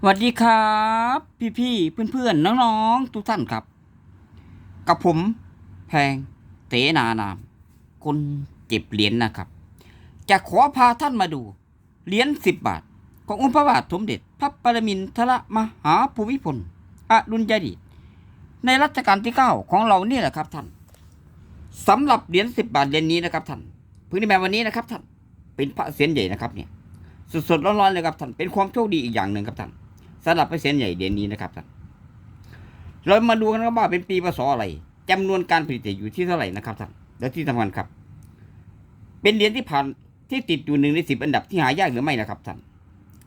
สวัสดีครับ พี่ๆเพื่อนๆน้องๆ ทุกท่านครับ กับผมแพงเตนานาม คนเก็บเหรียญนะครับ จะขอพาท่านมาดู เหรียญสิบบาท ขององค์พระบาทสมเด็จ พระปรมินทรมหาภูมิพลอดุลยเดชในรัชกาลที่เก้าของเรานี่แหละครับท่านสำหรับเหรียญสิบบาทเหรียญนี้นะครับท่านเพิ่งได้มาวันนี้นะครับท่านเป็นพระเศียรใหญ่นะครับเนี่ยสดๆร้อนๆเลยครับท่านเป็นความโชคดีอีกอย่างหนึ่งครับท่าน สำหรับเปอร์เซ็นต์ใหญ่เดือนนี้นะครับท่านเรามาดูกันครับว่าเป็นปีพศอะไรจำนวนการผลิตอยู่ที่เท่าไหร่นะครับท่านและที่สำคัญครับ เป็นเหรียญที่ผ่านที่ติดอยู่หนึ่งในสิบอันดับที่หายากหรือไม่นะครับท่าน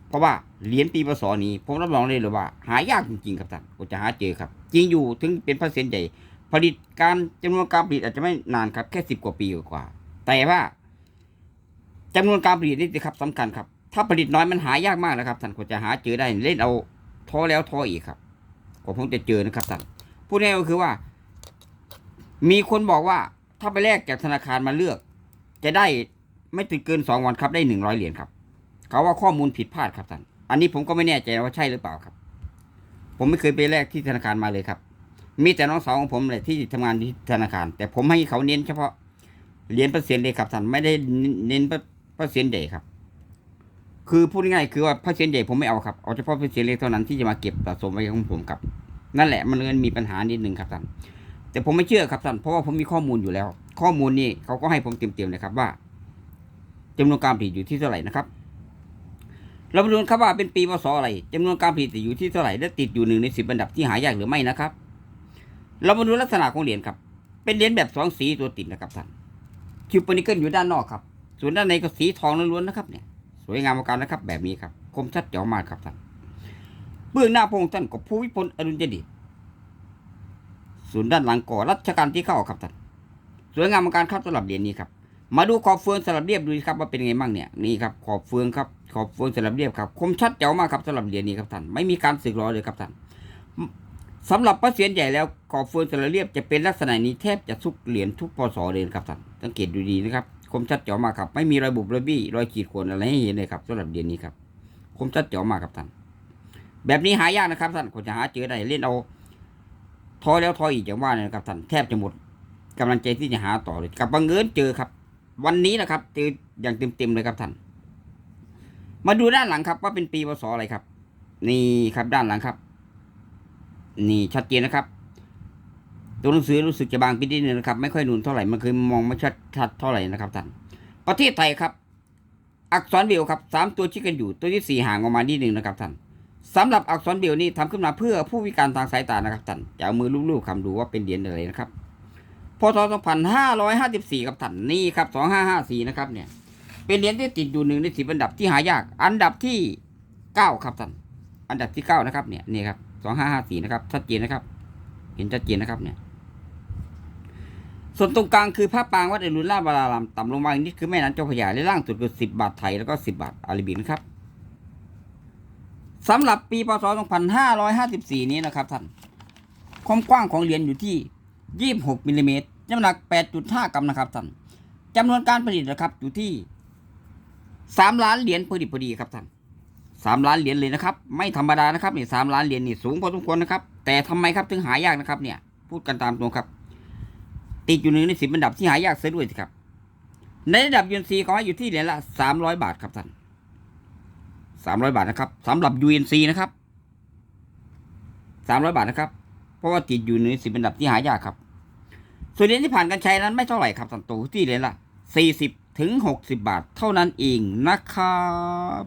เพราะว่าเหรียญปีพศนี้ผมรับรองเลยเลยว่า หายากจริงๆครับท่านก็จะหาเจอครับ จริงอยู่ถึงเป็นเปอร์เซ็นต์ใหญ่ผลิตการจำนวนการผลิตอาจจะไม่นานครับแค่สิบกว่าปีกว่า แต่ว่าจำนวนการผลิตนี่สิครับสำคัญครับ ถ้าผลิตน้อยมันหายากมากนะครับท่านก็จะหาเจอได้เล่นเอาท้อแล้วท้ออีกครับก็คงจะเจอนะครับท่านพูดง่ายก็คือว่า มีคนบอกว่าถ้าไปแลกจากธนาคารมาเลือก จะได้ไม่ถึงเกินสองวันครับได้หนึ่งร้อยเหรียญครับ เขาว่าข้อมูลผิดพลาดครับท่านอันนี้ผมก็ไม่แน่ใจว่าใช่หรือเปล่าครับ ผมไม่เคยไปแลกที่ธนาคารมาเลยครับ มีแต่น้องสาวของผมเลยที่ทำงานที่ธนาคาร แต่ผมให้เขาเน้นเฉพาะเหรียญเปอร์เซ็นต์เลยครับท่านไม่ได้เน้นเปอร์เซ็นต์ใหญ่ครับ คือพูดง่ายๆคือว่าเปอร์เซ็นต์ใหญ่ผมไม่เอาครับเอาเฉพาะเปอร์เซ็นต์เล็กเท่านั้นที่จะมาเก็บสะสมไว้ของผมครับ นั่นแหละมันเลยมีปัญหานิดนึงครับท่านแต่ผมไม่เชื่อครับท่านเพราะว่าผมมีข้อมูลอยู่แล้ว ข้อมูลนี่เขาก็ให้ผมเต็มๆเลยครับว่าจำนวนการผลิตอยู่ที่เท่าไหร่นะครับเรามาดูครับว่าเป็นปีพศอะไรจำนวนการผลิตอยู่ที่เท่าไหร่และติดอยู่หนึ่งในสิบอันดับที่หายากหรือไม่นะครับ เรามาดูลักษณะของเหรียญครับ เป็นเหรียญแบบสองสีตัวติดนะครับท่านคิวปนิเกิลอยู่ด้านนอกครับ ส่วนด้านในก็สีทองล้วนๆนะครับเนี่ย สวยงามมากนะครับ แบบนี้ครับคมชัดเจ๋วมากครับท่านเบื้องหน้าพระองค์ท่านก็ภูวิพลอดุลยเดชส่วนด้านหลังก่อรัชกาลที่เข้าครับท่านสวยงามมากครับสำหรับเหรียญนี้ครับ มาดูขอบเฟืองสลับเรียบดูครับว่าเป็นไงบ้างเนี่ยนี่ครับขอบเฟืองครับขอบเฟืองสลับเรียบครับ คมชัดเจ๋วมากครับสำหรับเหรียญนี้ครับท่านไม่มีการสึกหรอเลยครับท่านสำหรับพระเศียรใหญ่แล้วขอบเฟืองสลับเรียบจะเป็นลักษณะนี้แทบจะทุกเหรียญทุกพศเลยครับท่านสังเกตดูดีนะครับ คมชัดเจ๋วมากครับ ไม่มีรอยบุบรอยบี้รอยขีดข่วนอะไรให้เห็นเลยครับสำหรับเหรียญนี้ครับ คมชัดเจ๋วมากครับท่าน แบบนี้หายากนะครับท่านคนจะหาเจอได้เล่นเอาท้อแล้วท้ออีกอย่างว่าเลยนะครับท่านแทบจะหมดกำลังใจที่จะหาต่อเลยกับบังเอิญเจอครับ วันนี้นะครับเจออย่างเต็มๆเลยครับท่าน มาดูด้านหลังครับ ว่าเป็นปีพศอะไรครับ นี่ครับด้านหลังครับ นี่ชัดเจนนะครับ ตัวหนังสือรู้สึกจะบางไปนิดนึงนะครับ ไม่ค่อยนูนเท่าไหร่มันคือมองไม่ชัดชัดเท่าไหร่นะครับท่านประเทศไทยครับ อักษรเบลครับสามตัวชิดกันอยู่ ตัวที่สี่ห่างออกมานิดนึงนะครับท่านสำหรับอักษรเบลนี่ทำขึ้นมาเพื่อผู้พิการทางสายตานะครับท่านจะเอามือลูบๆคำดูว่าเป็นเหรียญอะไรนะครับพศ2554ครับท่านนี่ครับ2554นะครับเนี่ยเป็นเหรียญที่ติดอยู่หนึ่งในสิบอันดับที่หายาก อันดับที่เก้าครับท่านอันดับที่เก้านะครับเนี่ยนี่ครับสองห้าห้าสี่นะครับชัดเจนนะครับ เห็นชัดเจนนะครับเนี่ย ส่วนตรงกลางคือพระปางวัดอรุณราชบารารามต่ำลงมาอีกนิดคือแม่น้ำเจ้าพระยาและล่างสุดคือสิบบาทไทยแล้วก็สิบบาทอาราบินครับสำหรับปีพศ2554 นี้นะครับท่านความกว้างของเหรียญอยู่ที่ 26มิลลิเมตรน้ำหนัก 8.5 กรัมนะครับท่านจำนวนการผลิตนะครับอยู่ที่ 3 ล้านเหรียญพอดีพอดีครับท่าน3ล้านเหรียญเลยนะครับ ไม่ธรรมดานะครับนี่3ล้านเหรียญนี่สูงพอสมควรนะครับ แต่ทำไมครับถึงหายากนะครับเนี่ย พูดกันตามตรงครับ ติดอยู่หนึ่งในสิบอันดับที่หายากเสียด้วยสิครับ ในระดับยูนซีเขาให้อยู่ที่เหรียญละสามร้อยบาทครับท่านสามร้อยบาทนะครับสำหรับ UNC นซีนะครับสามร้อยบาทนะครับ เพราะว่าติดอยู่ในสิบอันดับที่หายากครับ ส่วนเหรียญที่ผ่านการใช้นั้นไม่เท่าไหร่ครับท่านโตที่เหรียญละสี่สิบถึงหกสิบบาทเท่านั้นเองนะครับ